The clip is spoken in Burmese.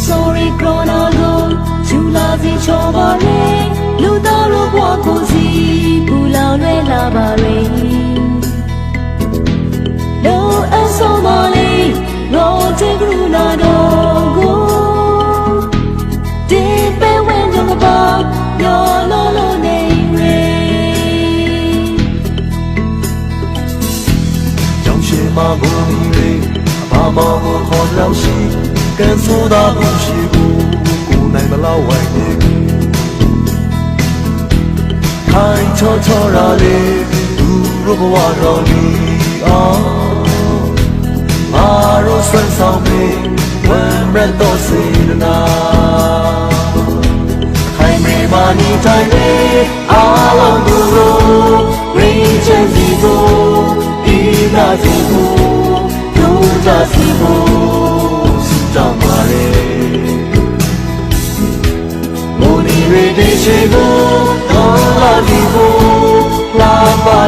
ခရိုနာကိုဂျူလာစီချောပါလေလူသားတို့ဘဝကိုစီပူလောင်လွဲလာပါရေလောအဆောမလေးလောတဲ့ခရိုနာတော့ကိုဒီပဲဝင်ကြပါညောလောလောနေရေကြောင်ရှိမှဘုံဒီရေအမမော ကိုခေါ်လောက်ရှိကန်ဆိုတာဘူးရှိဘူးကိုနိုင်မလောက်ဝိုင်းနေခိုင်ချောချောရာလေးသူတို့ဘဝတော်ဒီအောမာရိုဆွမ်းဆောင်မေဝမ်းရတော့စေနာခိုင်မေမာနီတိုင်းလေအားလုံးသူတို့ရင်းချင်စီကိုဒီနာစီကိုဒုကြစီကို နီရေဒီရှိကိုတော်လာစီကိုလာပါ